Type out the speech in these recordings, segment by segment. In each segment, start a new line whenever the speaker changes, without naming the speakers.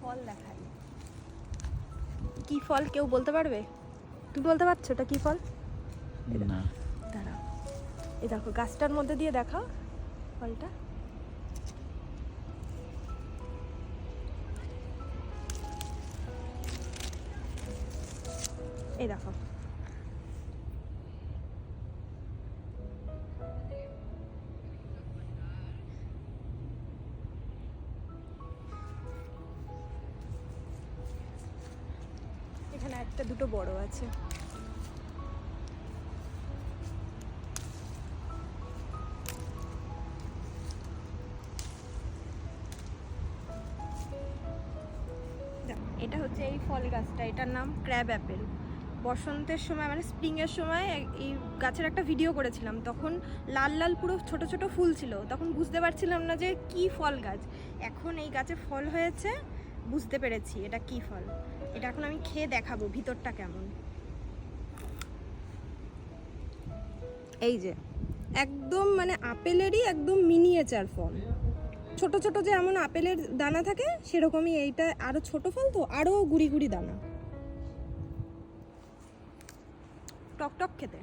ফল দেখাই। কি ফল কেউ বলতে পারবে? তুমি বলতে পারছ এটা কি ফল?
না।
দাঁড়াও। এই দেখো গাছটার মধ্যে দিয়ে দেখাও ফলটা। এই দেখো। একটা দুটো বড় আছে। এটা হচ্ছে এই ফল গাছটা, এটার নাম ক্র্যাব অ্যাপেল। বসন্তের সময় মানে স্প্রিংয়ের সময় এই গাছের একটা ভিডিও করেছিলাম, তখন লাল লাল পুরো ছোট ছোট ফুল ছিল, তখন বুঝতে পারছিলাম না যে কি ফল গাছ। এখন এই গাছে ফল হয়েছে বুঝতে পেরেছি, এটা কি ফল? এটা এখন আমি খেয়ে দেখাবো, ভিতরটা কেমন। এই যে, একদম মানে আপেলেরই একদম মিনিয়েচার ফল। ছোট ছোট যে এমন আপেলের দানা থাকে, সেরকমই এইটা আরও ছোট ফল তো, আরও গুড়ি গুড়ি দানা। টক টক খেতে।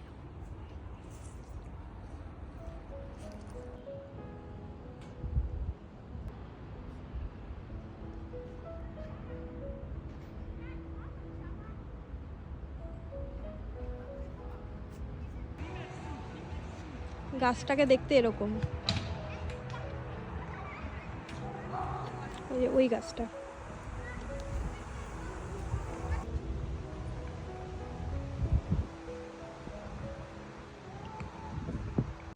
গাছটাকে দেখতে এরকম। ওই গাছটা।